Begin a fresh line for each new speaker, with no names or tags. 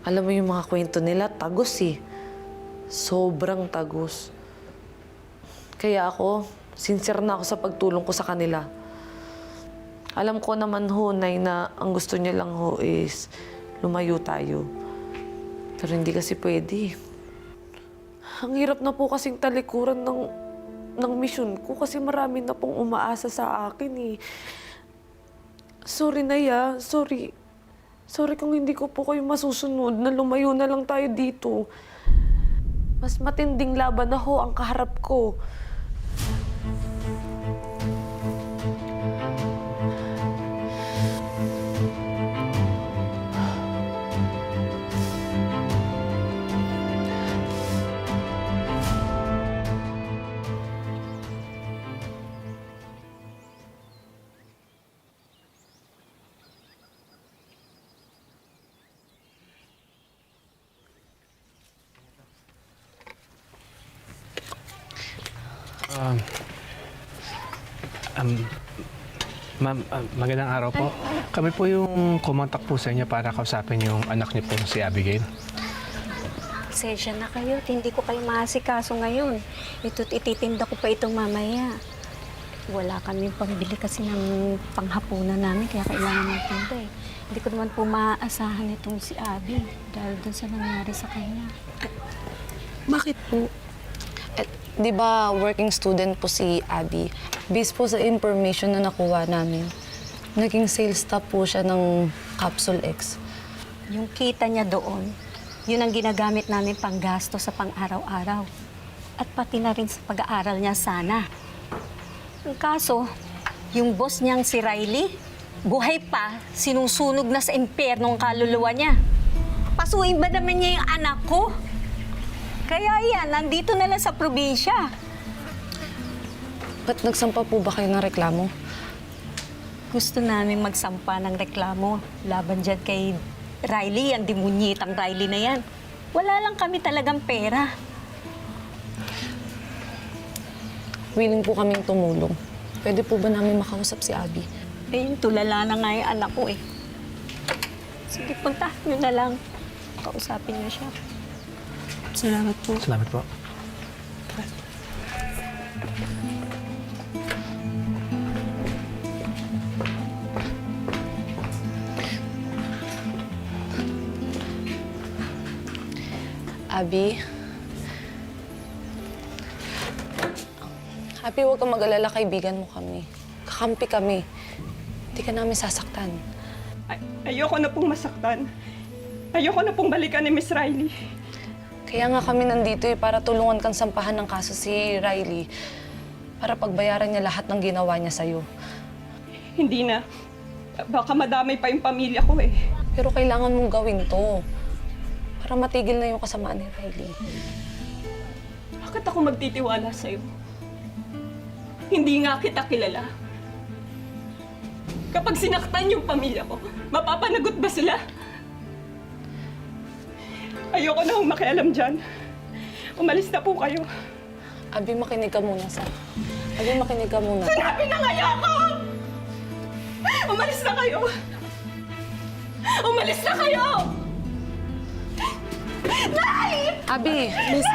Alam mo yung mga kwento nila, tagos eh. Sobrang tagos. Kaya ako, sincere na ako sa pagtulong ko sa kanila. Alam ko naman ho, Nay, na ang gusto niya lang ho is lumayo tayo. Pero hindi kasi pwede. Ang hirap na po kasing talikuran ng, ng misyon ko kasi marami na pong umaasa sa akin eh. Sorry na ya, sorry. Sorry kung hindi ko po kayo masusunod na lumayo na lang tayo dito. Mas matinding laban na ho ang kaharap ko.
Um, um, ma'am, ah, magandang araw po. Kami po yung kumontak po sa inyo para kausapin yung anak niyo po si Abigail.
Pasensya na kayo, at hindi ko kayo maasikaso ngayon. Ito't ititinda ko pa itong mamaya. Wala kami pambili kasi ng panghapunan namin, kaya kailangan ng tinda eh. Hindi ko naman po maaasahan itong si Abby dahil dun sa nangyari sa kanya.
Bakit po? Di ba working student po si Abby? Based po sa information na nakuha namin, naging sales staff po siya ng Capsule X.
Yung kita niya doon, yun ang ginagamit namin pang gasto sa pang-araw-araw. At pati na rin sa pag-aaral niya sana. Ang kaso, yung boss niyang si Riley, buhay pa, sinusunog na sa impyernong kaluluwa niya. Pasuin ba naman niya yung anak ko? Kaya yan, nandito na lang sa probinsya.
Ba't nagsampa po ba kayo ng reklamo?
Gusto namin magsampa ng reklamo laban dyan kay Riley, ang demunyitang Riley na yan. Wala lang kami talagang pera.
Willing po kaming tumulong. Pwede po ba namin makausap si Abby?
Eh, yung tulala na nga yung anak ko eh. Sige, punta nyo na lang. Kausapin niyo siya.
Salamat po.
Salamat po.
Abby? Abby, huwag kang mag-alala. Kaibigan mo kami. Kakampi kami. Hindi ka namin sasaktan.
Ay- ayoko na pong masaktan. Ayoko na pong balikan ni Miss Riley.
Kaya nga kami nandito eh, para tulungan kang sampahan ng kaso si Riley. Para pagbayaran niya lahat ng ginawa niya sa'yo.
Hindi na. Baka madamay pa yung pamilya ko eh.
Pero kailangan mong gawin to. Para matigil na yung kasamaan ni Riley.
Bakit ako magtitiwala sa'yo? Hindi nga kita kilala. Kapag sinaktan yung pamilya ko, mapapanagot ba sila? Ayoko na akong makialam dyan. Umalis na po kayo.
Abi, makinig ka muna sa... Abi, makinig ka muna.
Sinabi na nga ayoko! Umalis na kayo! Umalis na kayo! Nay!
Abi! Miss...